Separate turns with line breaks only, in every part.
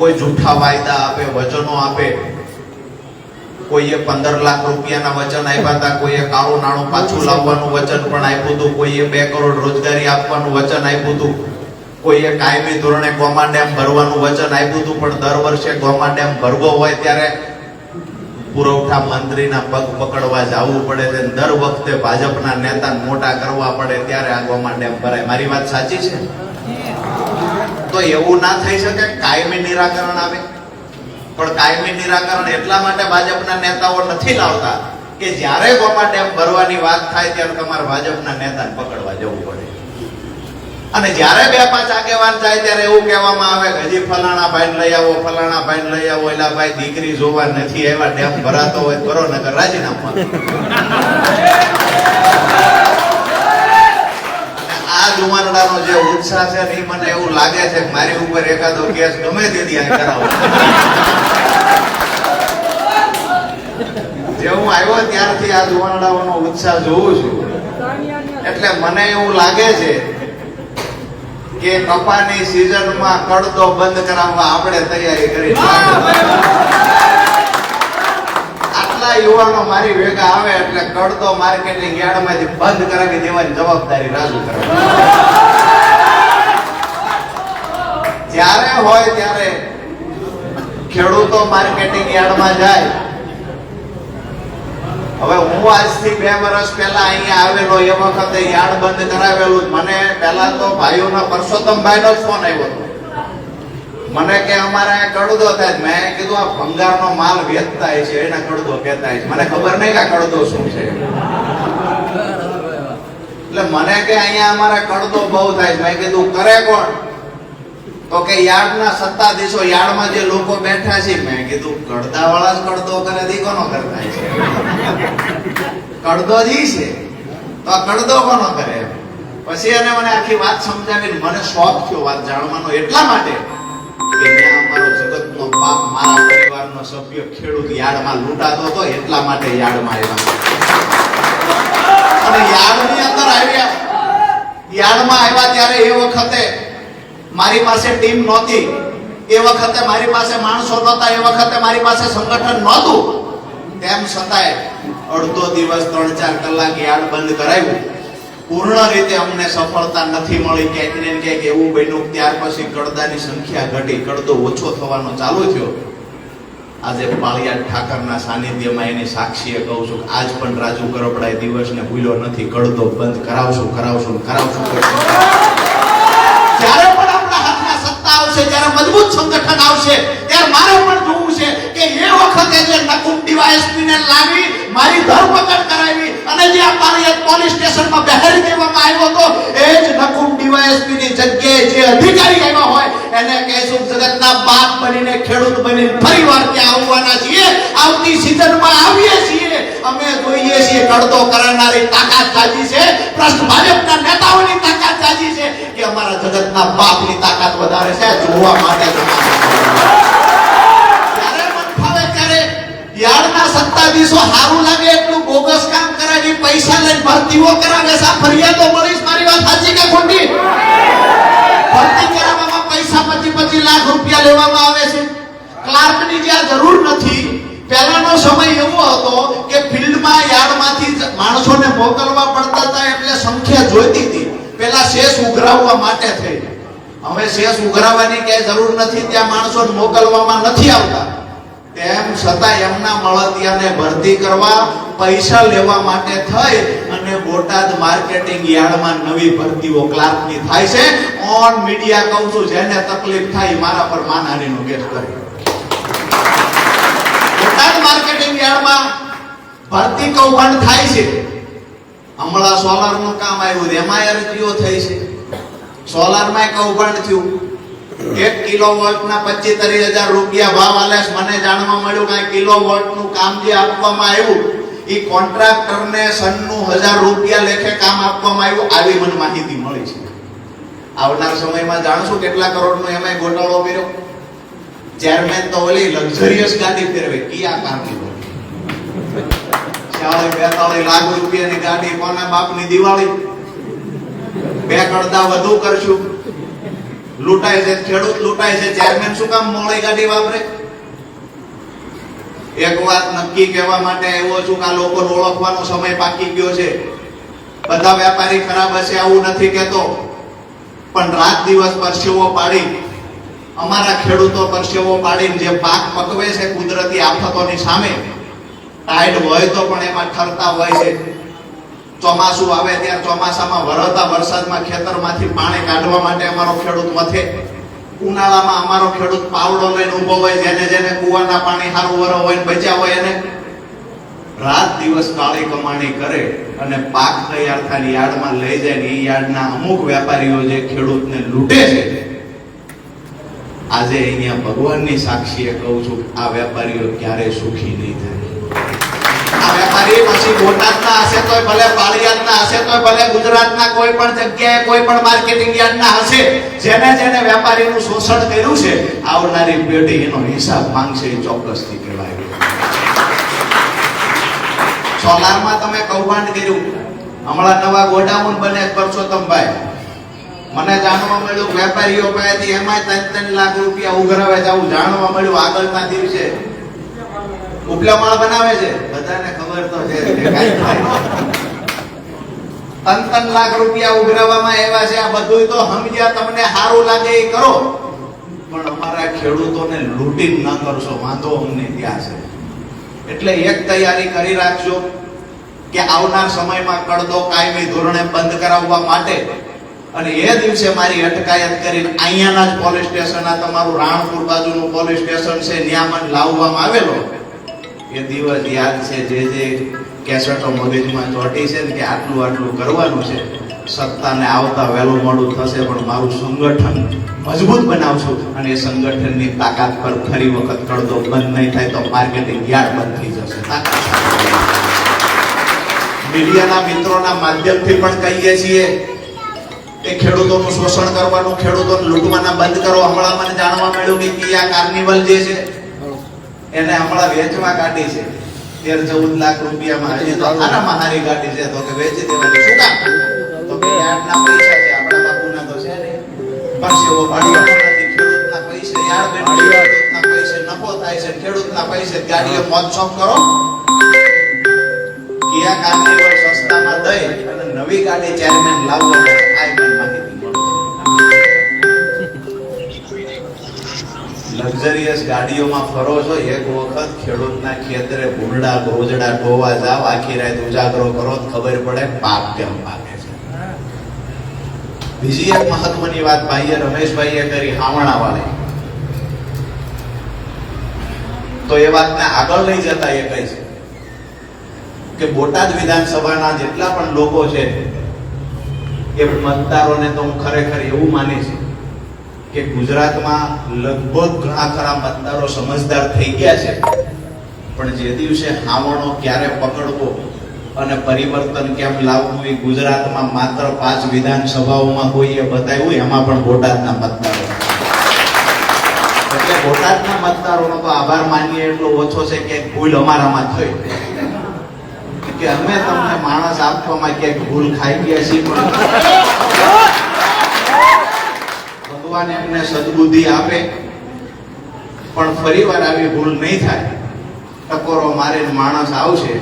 કોઈ જૂઠા વાયદા આપે, વચનો આપે, કોઈએ પંદર લાખ રૂપિયાના વચન આપ્યા હતા, કોઈએ કાળું નાણું પાછું લાવવાનું વચન પણ આપ્યું હતું, કોઈએ બે કરોડ રોજગારી આપવાનું વચન આપ્યું હતું, કોઈએ કાયમી ધોરણે ગોમા ડેમ ભરવાનું વચન આપ્યું હતું, પણ દર વર્ષે ગોમા ડેમ ભરવો હોય ત્યારે પુરવઠા મંત્રીના પગ પકડવા જવું પડે છે દર વખતે ભાજપના નેતા મોટા કરવા પડે ત્યારે આ ગોમા ડેમ ભરાય. મારી વાત સાચી છે? એવું ના થઈ શકે કાયમી નિરાકરણ આવે. પણ કાયમી નિરાકરણ એટલા માટે ભાજપના નેતાઓ નથી લાવતા કે જ્યારે ગોમા ડેમ ભરવાની વાત થાય ત્યારે તમારે ભાજપના નેતાને પકડવા જવું પડે. અને જ્યારે બે પાંચ આગેવાન જાય ત્યારે એવું કહેવામાં આવે કે હજી ફલાણા ભાઈ લઈ આવો, ફલાણા ભાઈ લઈ આવો, એલા ભાઈ દીકરી જોવા નથી એવા ડેમ ભરાતો હોય કરો નગર રાજીનામું અને જે ઉત્સાહ છે ને મને એવું લાગે છે મારી ઉપર એકાદો કેસ ગમે તે ત્યાં કરાવો. જે હું આવ્યો ત્યારથી આ જુવાનડાઓનો ઉત્સાહ જોઉં છું. એટલે મને એવું લાગે છે કે કપાની સિઝનમાં કડતો બંધ કરાવવા આપણે તૈયારી કરી આટલા યુવાનો મારી ભેગા આવે એટલે કડતો માર્કેટિંગ યાર્ડમાંથી બંધ કરાવી દેવાની જવાબદારી રાજુ કરે. જ્યારે હોય ત્યારે ખેડૂતો માર્કેટિંગ યાર્ડમાં જાય. હવે હું આજથી બે વર્ષ પહેલા અહીંયા આવેલો, એ વખતે યાર્ડ બંધ કરાવેલું. મને પહેલા તો ભાઈઓના પરસોત્તમભાઈ નો ફોન આવ્યો હતો. મને કે અમારે કડદો થાય મેં કીધું, આ ભંગારનો માલ વેચતા છે, એના કડદો કહેતા છે. મને ખબર નહીં કે આ કડદો શું છે. એટલે મને કે અહીંયા અમારા કડદો બહુ થાય મેં કીધું, કરે કોણ? તો કે, યાર્ડના સત્તાધીશો, યાર્ડમાં જે લોકો બેઠા છે. મેં કીધું કડદા વાળા જ કડદો કરે દી કોનો કરતા છે કડદો જ છે. તો આ કડદો કોનો કરે? પછી એને મને આખી વાત સમજાવીને મને શોખ થયો વાત જાણવાનો એટલા માટે કે ત્યાં અમારો જગતનો પાપ મારા પરિવારનો સભ્ય ખેડૂત યાર્ડમાં લૂંટાતો હતો, એટલા માટે યાર્ડમાં આવ્યા. અને યાર્ડની અંદર આવ્યા. યાર્ડમાં આવ્યા ત્યારે એ વખતે મારી પાસે ટીમ નહોતી. એ વખતે મારી પાસે માણસો નહોતા, એ વખતે મારી પાસે સંગઠન નહોતું. તેમ છતાંય અડધો દિવસ, ત્રણ ચાર કલાક યાર્ડ બંધ કરાવ્યું પૂર્ણ રીતે અમને સફળતા નથી મળી, ક્યાંક ને ક્યાંક એવું બન્યું ત્યાર પછી કડદાની સંખ્યા ઘટી કડદો ઓછો થવાનો ચાલુ થયો. આજે પાળિયા ઠાકરના સાનિધ્યમાં એની સાક્ષીએ કહું છું, આજ પણ રાજુ કરપડાએ દિવસને ભૂલ્યો નથી કડદો બંધ કરાવશું કરાવશું કરાવશું જ્યારે પણ આપણા હાથમાં સત્તા આવશે, જ્યારે મજબૂત સંગઠન આવશે, ત્યારે મારે પણ જોવું છે કે એ વખતે જે નકુમ ડીવાયએસપી ને લાવી, મારી ધરપકડ કરાવી અને જે આ પાલિયત પોલીસ સ્ટેશનમાં બહેરી દેવામાં આવ્યો હતો, એ જ નકુમ ડીવાયએસપી ની જગ્યાએ જે અધિકારી આવ્યા હોય, એને કહેશું જગતના બાપ બનીને, ખેડૂત બનીને ફરીવાર ત્યાં આવવાના છીએ. આવતી સિઝનમાં આવીએ છીએ. અમે જોઈએ છીએ કડતો કરનારી તાકાત સાજી છે. પ્રશ્ન ભાજપના નેતાઓની તાકાત સાજી છે કે અમારા જગતના બાપની તાકાત વધારે છે, જોવા માટે જ જ્યારે મન ફાવે ત્યારે યાર્ડના સત્તાધીશો હારું લાગે એટલું બોગસ કામ કરાવી પૈસા લઈને ભરતીઓ કરાવે સા ફરિયાદો મળીશ, મારી વાત સાચી કે ખોટી? ભરતી કરાવવામાં પૈસા પચી પચી લાખ રૂપિયા લેવામાં આવે છે. ક્લાર્કની જ્યાં જરૂર નથી, પહેલાનો સમય એવો હતો કે ફિલ્ડમાં યાર્ડમાંથી માણસોને મોકલવા પડતા હતા એટલે સંખ્યા જોઈતી હતી. પહેલા શેષ ઉઘરાવવા માટે થઈ. હવે શેષ ઉઘરાવવાની ક્યાંય જરૂર નથી, ત્યાં માણસોને મોકલવામાં નથી આવતા. તેમ છતાં એમના મળતિયાને ભરતી કરવા પૈસા લેવા માટે થઈ અને બોટાદ માર્કેટિંગ યાર્ડમાં નવી ભરતીઓ ક્લાર્કની થાય છે. ઓન મીડિયા કહું છું, જેને તકલીફ થાય મારા પર માનહાનીનો કેસ કરે. બોટાદ માર્કેટિંગ યાર્ડમાં ભરતી કૌભાંડ થાય છે. હમણાં સોલારનું કામ આવ્યું, એમાં અરજીઓ થઈ છે. સોલારમાં કૌભાંડ થયું. એક કિલો વોલ્ટના પચીસ ત્રીસ હજાર રૂપિયા ભાવ આલે મને જાણવા મળ્યું કે કિલો કિલો વોલ્ટનું કામ જે આપવામાં આવ્યું એ કોન્ટ્રાક્ટરને સનનું હજાર રૂપિયા લેખે કામ આપવામાં આવ્યું. આવી મને માહિતી મળી છે. આવનાર સમયમાં જાણશું કેટલા કરોડનો એમાં ગોટાળો કર્યો. ચેરમેન તો ઓલી લક્ઝરિયસ ગાડી ફેરવે. કિયા કારની ચાલે બેતાળી લાખ રૂપિયાની ગાડી કોના બાપની દિવાળી? બે કડદા વધુ કરશું. લૂંટાય છે, ખેડૂત લૂંટાય છે ચેરમેન શું કામ મોડી ગાડી વાપરે? એક વાત નક્કી કહેવા માટે આવ્યો છું કે આ લોકોને ઓળખવાનો સમય પાકી ગયો છે. બધા વેપારી ખરાબ હશે આવું નથી કહેતો. પણ રાત દિવસ પરસેવો પાડી, અમારા ખેડૂતો પરસેવો પાડીને જે પાક પકવે છે કુદરતી આફતોની સામે, ટાઈડ હોય તો પણ એમાં ઠરતા હોય છે. ચોમાસું આવે ત્યાં ચોમાસામાં વરસતા વરસાદમાં ખેતરમાંથી પાણી કાઢવા માટે અમારો ખેડૂત મથે ઉનાળામાં અમારો ખેડૂત પાવડો લઈને ઊભો હોય, જેને જેને કુવાના પાણી સારું વરો હોય બચ્યા હોય એને રાત દિવસ કાળી કમાણી કરે અને પાક તૈયાર થાય યાર્ડમાં લઈ જાય ને એ યાર્ડના અમુક વેપારીઓ જે ખેડૂતને લૂંટે છે, આજે અહીંયા ભગવાનની સાક્ષીએ કહું છું આ વેપારીઓ ક્યારે સુખી નહીં થાય. આ પછી બોટાદના હશે તોય ભલે પાળિયાદના હશે, તોય ભલે ગુજરાતના કોઈ પણ જગ્યાએ કોઈ પણ માર્કેટિંગ યાર્ડના હશે, જેને જેને વેપારીનું શોષણ કર્યું છે, આવનારી પેઢી એનો હિસાબ માંગશે એ ચોક્કસથી કહેવાય. સોલારમાં તમે કૌભાંડ કર્યું. હમણાં નવા ગોડાઉન બને પરસોત્તમભાઈ મને જાણવા મળ્યું, વેપારીઓ પાસેથી એમાં ત્રણ ત્રણ લાખ રૂપિયા ઉઘરાવે આવું જાણવા મળ્યું, આગળના દિવસે ઉપલા બનાવે છે? બધાને ખબર તો છે કાંઈ ત્રણ લાખ રૂપિયા ઉઘરાવવામાં આવ્યા છે, આ બધું તો સમજ્યા તમને સારું લાગે એ કરો. પણ અમારા ખેડૂતોને લૂંટી ન કરશો, વાંધો અમને ત્યાં છે. એટલે એક તૈયારી કરી રાખજો કે આવનાર સમયમાં કડદો કાયમી ધોરણે બંધ કરાવવા માટે અને એ દિવસે મારી અટકાયત કરીને અહીંયાના જ પોલીસ સ્ટેશન આ તમારું રાણપુર બાજુનું પોલીસ સ્ટેશન છે, ત્યાં લાવવામાં આવેલો. એ દિવસ યાદ છે, જે જે કેસેટો મગજમાં ચોટી છે ને કે આટલું આટલું કરવાનું છે, સત્તાને આવતા વહેલું મોડું થશે, પણ મારું સંગઠન મજબૂત બનાવશું અને એ સંગઠનની તાકાત પર ફરી વખત કડતો બંધ નહીં થાય તો માર્કેટિંગ યાર્ડ બંધ થઈ જશે. મીડિયાના મિત્રોના માધ્યમથી પણ કહીએ છીએ કે ખેડૂતોનું શોષણ કરવાનું, ખેડૂતોને લૂંટવાના બંધ કરો. હમણાં મને જાણવા મળ્યું કે કિયા કાર્નિવલ જે છે એને હમણાં વેચવા કાઢી છે. તેર ચૌદ લાખ રૂપિયામાં. હજી તો હારામાં હારી કાઢી છે. તો કે વેચી દેવાની શું કામ? તો કે આટલા પૈસા છે. આપણા બાપુના તો છે ને પરસેવો પાડ્યો નથી. ખેડૂતના પૈસે યાર્ડ બેઠી ખેડૂતના પૈસે નફો થાય છે. ખેડૂતના પૈસે ગાડીઓ મોજશોખ કરો. કિયા કાર્નિવલ સસ્તામાં દઈ અને નવી ગાડી ચેરમેન લાવવાનો આ લક્ઝરિયસ ગાડીઓમાં ફરો છો, એક વખત ખેડૂતના ખેતરે ભૂંડા, ગોજડા, ગોવા જાવ આખી રાત ઉજાગરો કરો ખબર પડે પાક કેમ પાકે છે. બીજી એક મહત્વની વાત ભાઈએ રમેશભાઈએ કરી હાવણા વાળી તો એ વાતને આગળ લઈ જતા એ કહે છે કે બોટાદ વિધાનસભાના જેટલા પણ લોકો છે, એ મતદારોને તો હું ખરેખર એવું માનીશ કે ગુજરાતમાં લગભગ ઘણા ખરા મતદારો સમજદાર થઈ ગયા છે. પણ જે દિવસે હાવણો ક્યારે પકડવો અને પરિવર્તન કેમ લાવવું એ ગુજરાતમાં માત્ર પાંચ વિધાનસભાઓમાં કોઈએ બતાવ્યું, એમાં પણ બોટાદના મતદારો. એટલે બોટાદના મતદારોનો તો આભાર માનીએ એટલો ઓછો છે કે ભૂલ અમારામાં થઈ. કે અમે તમને માણસ આપવામાં ક્યાંક ભૂલ ખાઈ ગયા છીએ પણ ભગવાન એમને સદબુદ્ધિ આપે, પણ ફરીવાર આવી ભૂલ નહીં થાય. ટકોરો મારીને માણસ આવશે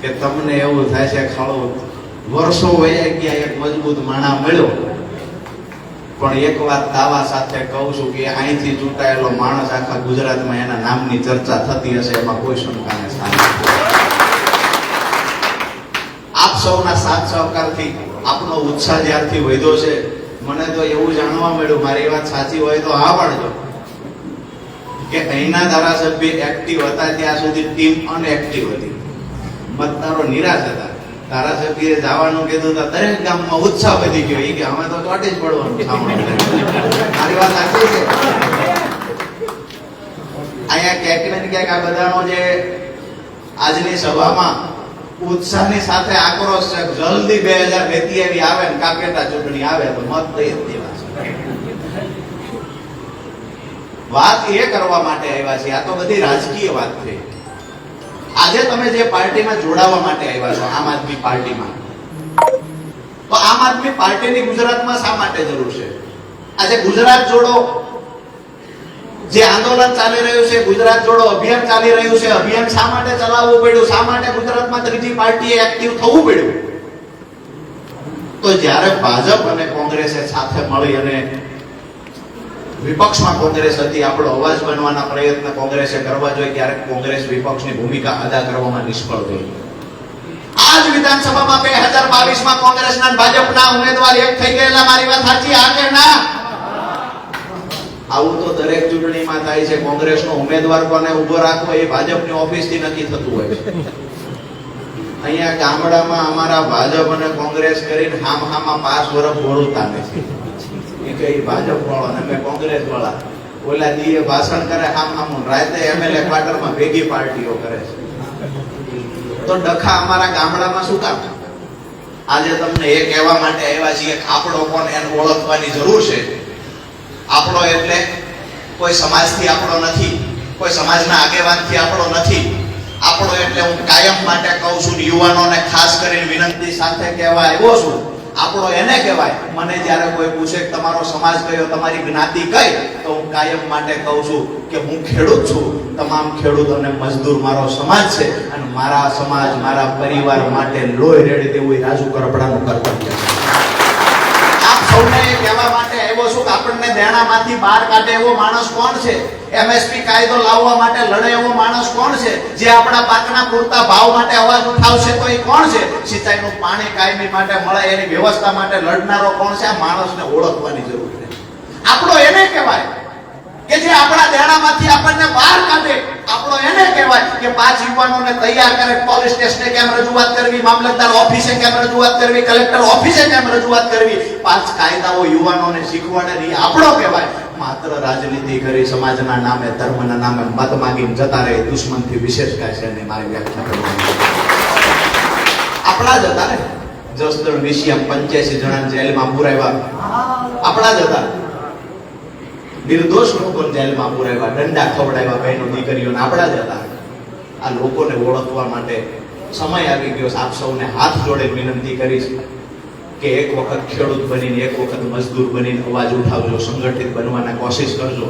કે તમને એવું થાય છે ખાડો વર્ષો વયા ગયા એક મજબૂત માણા મળ્યો. પણ એક વાત દાવા સાથે કહું છું કે અહીંથી ચૂંટાયેલો માણસ આખા ગુજરાતમાં એના નામની ચર્ચા થતી હશે, એમાં કોઈ શંકાને સ્થાન આપ સૌના સાથ સહકારથી આપનો ઉત્સાહ જ્યારથી વધ્યો છે મને તો એવું જાણવા મળ્યું, મારી વાત સાચી હોય તો હા પાડજો. કે અહીંના ધારાસભ્ય એક્ટિવ હતા ત્યાં સુધી ટીમ અનએક્ટિવ હતી. મતદારો નિરાશ હતા. ધારાસભ્યએ જવાનું કીધું તો દરેક ગામમાં ઉત્સાહ વધી ગયો. એ કે અમે તો ચોટે જ પડવાનું મારી વાત સાચી છે? અહીંયા ક્યાંક ને ક્યાંક આ બધાનો જે આજની સભામાં ઉત્સાહની સાથે આક્રોશ છે જલ્દી બે હજાર બેત્યાવી આવે ને કાકેટા ચૂંટણી આવે તો મત દઈ દેવા વાત એ કરવા માટે આવ્યા છે આ તો બધી રાજકીય વાત છે. આજે તમે જે પાર્ટીમાં જોડાવા માટે આવ્યા છો, આમ આદમી પાર્ટીમાં. તો આમ આદમી પાર્ટીની ગુજરાતમાં શા માટે જરૂર છે? આજે ગુજરાત જોડો જે આંદોલન ચાલી રહ્યું છે, ગુજરાત જોડો અભિયાન ચાલી રહ્યું છે, અભિયાન શા માટે ચલાવવું પડ્યું? શા માટે ગુજરાતમાં ત્રીજી પાર્ટીએ એક્ટિવ થવું પડ્યું? તો જ્યારે ભાજપ અને કોંગ્રેસે સાથે મળી અને વિપક્ષમાં કોંગ્રેસ હતી, આપણો અવાજ બનવાના પ્રયત્ન કોંગ્રેસે કરવા જોઈએ ત્યારે કોંગ્રેસ વિપક્ષની ભૂમિકા અદા કરવામાં નિષ્ફળ ગઈ. આજ વિધાનસભામાં બે હજાર બાવીસમાં કોંગ્રેસના ભાજપના ઉમેદવાર એક થઈ ગયેલા, મારી વાત સાચી, આ કે ના? આવું તો દરેક ચૂંટણીમાં થાય છે. કોંગ્રેસનો ઉમેદવાર કોને ઊભો રાખવો એ ભાજપની ઓફિસથી નક્કી થતું હોય છે. અહીંયા ગામડામાં અમારા ભાજપ અને કોંગ્રેસ કરીને હામ હામાં પાંચ વર્ષ બોલતા નથી એ કે ભાજપ વાળો ને મેં કોંગ્રેસ વાળા. ઓલા દીએ ભાષણ કરે હામ હામું. રાતે એમએલએ ક્વાર્ટરમાં ભેગી પાર્ટીઓ કરે છે. તો ડખા અમારા ગામડામાં શું કામ? આજે તમને એ કહેવા માટે આવ્યા છીએ કે આપણો કોણ એને ઓળખવાની જરૂર છે? આપણો એટલે કોઈ સમાજથી આપણો નથી, કોઈ સમાજના આગેવાનથી આપણો નથી. આપણો એટલે હું કાયમ માટે કહું છું, યુવાનોને ખાસ કરીને વિનંતી સાથે કહેવા આવ્યો છું. આપણો એને કહેવાય, મને જ્યારે કોઈ પૂછે તમારો સમાજ કયો, તમારી જ્ઞાતિ કઈ, તો હું કાયમ માટે કહું છું કે હું ખેડૂત છું. તમામ ખેડૂત અને મજદૂર મારો સમાજ છે અને મારા સમાજ, મારા પરિવાર માટે લોહી રેડી દેવું એ રાજુ કરપડાનું કર્તવ્ય છે સૌને કહેવા માટે આવ્યો છું કે આપણને દેણામાંથી બહાર કાઢે એવો માણસ કોણ છે? એમએસપી કાયદો લાવવા માટે લડે એવો માણસ કોણ છે? જે આપણા પાકના પૂરતા ભાવ માટે અવાજ ઉઠાવશે તો એ કોણ છે? સિંચાઈનું પાણી કાયમી માટે મળે, એની વ્યવસ્થા માટે લડનારો કોણ છે? આ માણસને ઓળખવાની જરૂર છે. આપણો એને કહેવાય. કે જે આપણા દેણામાંથી આપણને બહાર કાઢે, આપણો એને કહેવાય કે પાંચ યુવાનોને તૈયાર કરે, પોલીસ સ્ટેશને કેમ રજૂઆત કરવી, મામલતદાર ઓફિસે કેમ રજૂઆત કરવી, કલેક્ટર ઓફિસે કેમ રજૂઆત કરવી? પાંચ કાયદાઓ યુવાનોને શીખવાડે રહી આપણો કહેવાય. માત્ર રાજનીતિ કરી સમાજના નામે, ધર્મના નામે મત માગીને જતા રહે, દુશ્મનથી વિશેષ કાંઈ છે નહીં, મારી વ્યાખ્યા કરવાની આપણા જ હતા ને? જસદણ, વિશિયમ, પંચ્યાસી જણા જેલમાં પુરાવ્યા. આપણા જ હતા. નિર્દોષ લોકો જેલમાં પુરાવ્યા દંડા ખવડાવ્યા બહેનો દીકરીઓને આપણા જ હતા. આ લોકોને ઓળખવા માટે સમય આવી ગયો આપ સૌને હાથ જોડે વિનંતી કરીશ કે એક વખત ખેડૂત બનીને, એક વખત મજદૂર બનીને અવાજ ઉઠાવજો, સંગઠિત બનવાના કોશિશ કરજો.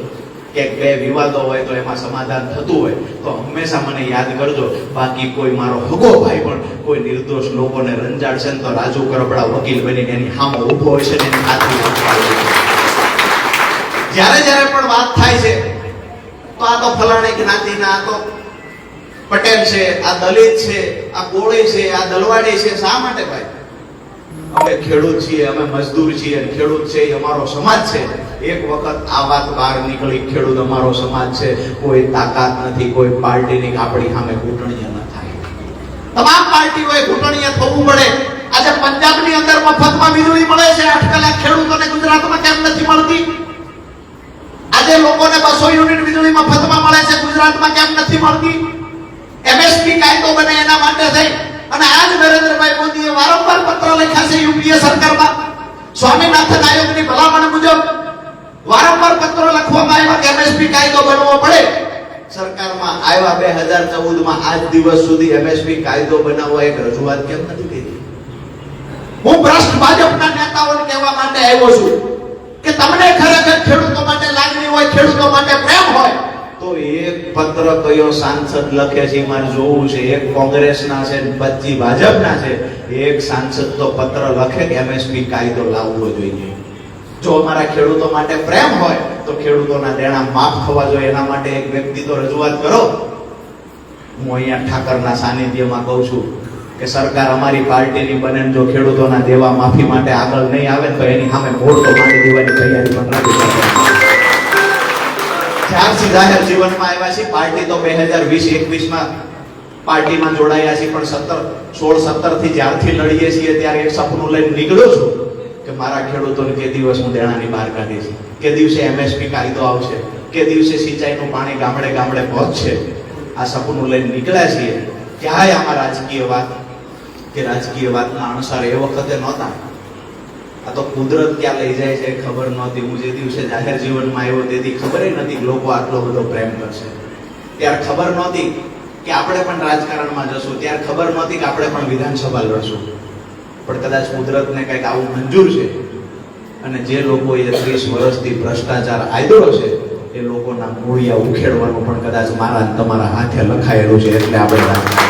કે બે વિવાદો હોય તો એમાં સમાધાન થતું હોય તો હંમેશા મને યાદ કરજો. બાકી કોઈ મારો હગો ભાઈ પણ કોઈ નિર્દોષ લોકોને રંજાડશે ને તો રાજુ કરબડા વકીલ બનીને એની સામે ઊભો હોય છે ને એની જોઈએ. જ્યારે જ્યારે પણ વાત થાય છે, તો આ તો ફલાણી જ્ઞાતિના, આ તો પટેલ છે, આ દલિત છે, આ કોળી છે, આ દલવાડી છે. શા માટે ભાઈ? અમે ખેડૂત છીએ, અમે મજદૂર છીએ ખેડૂત છે એ અમારો સમાજ છે. એક વખત આ વાત બહાર નીકળી, ખેડૂત અમારો સમાજ છે. કોઈ તાકાત નથી, કોઈ પાર્ટીની આપણી સામે ઘૂંટણીય ન થાય. તમામ પાર્ટીઓએ ઘૂંટણીય થવું પડે. આજે પંજાબની અંદર મફતમાં વીજળી મળે છે. આઠ કલાક ખેડૂતોને ગુજરાતમાં કેમ નથી મળતી? બસો યુનિટ વીજળી મફતમાં મળે છે, ગુજરાતમાં કેમ નથી મળતી? એમએસપી કાયદો બને એના માટે થઈ. અને આજ નરેન્દ્રભાઈ મોદીએ વારંવાર પત્ર લખ્યા છે યુપીએ સરકારમાં. સ્વામીનાથન આયોગની ભલામણ મુજબ વારંવાર પત્રો લખવામાં આવ્યા કે એમએસપી કાયદો બનવો પડે. સરકારમાં આવ્યા બે હજાર ચૌદમાં આજ દિવસ સુધી એમએસપી કાયદો બનાવવા એક રજૂઆત કેમ નથી કરી હું ભ્રષ્ટ ભાજપના નેતાઓને કહેવા માટે આવ્યો છું. તો એક પત્ર કયો સાંસદ લખે છે મારે જોવું છે. એક કોંગ્રેસના છે પચીસ ભાજપના છે. એક સાંસદ તો પત્ર લખે કે એમએસપી કાયદો લાવવો જોઈએ. જો અમારા ખેડૂતો માટે પ્રેમ હોય, તો ખેડૂતોના દેણા માફ થવા જોઈએ. એના માટે એક વ્યક્તિ તો રજૂઆત કરો. હું અહીંયા ઠાકરના સાનિધ્યમાં કહું છું કે સરકાર અમારી પાર્ટીની બને જો ખેડૂતોના દેવા માફી માટે આગળ નહીં આવે તો એની સામે માંડી દેવાની તૈયારી પણ શકીએ. જ્યારથી જાહેર જીવનમાં આવ્યા છે પાર્ટી તો બે હજાર વીસ, એકવીસમાં પાર્ટીમાં જોડાયા છીએ, પણ સત્તર, સોળ સત્તરથી જ્યારથી લડીએ છીએ, ત્યારે એક સપનું લઈને નીકળ્યો છું કે મારા ખેડૂતોને કે દિવસ હું દેણાની બહાર કાઢીશ. કે દિવસે એમએસપી કાયદો આવશે, કે દિવસે સિંચાઈનું પાણી ગામડે ગામડે પહોંચશે. આ સપનું લઈને નીકળ્યા છીએ. ક્યાંય આમાં રાજકીય વાત, કે રાજકીય વાતના અણસાર એ વખતે નહોતા. આ તો કુદરત ક્યાં લઈ જાય છે, ખબર નહોતી. હું જે દિવસે જાહેર જીવનમાં આવ્યો તેથી ખબર નથી લોકો આટલો બધો પ્રેમ કરશે. ત્યારે ખબર નહોતી કે આપણે પણ રાજકારણમાં જશું. ત્યારે ખબર નહોતી કે આપણે પણ વિધાનસભા લડશું. પણ કદાચ કુદરતને કંઈક આવું મંજૂર છે અને જે લોકોએ ત્રીસ વર્ષથી ભ્રષ્ટાચાર આદરો છે, એ લોકોના મૂળિયા ઉખેડવાનું પણ કદાચ મારા તમારા હાથે લખાયેલું છે એટલે આપણે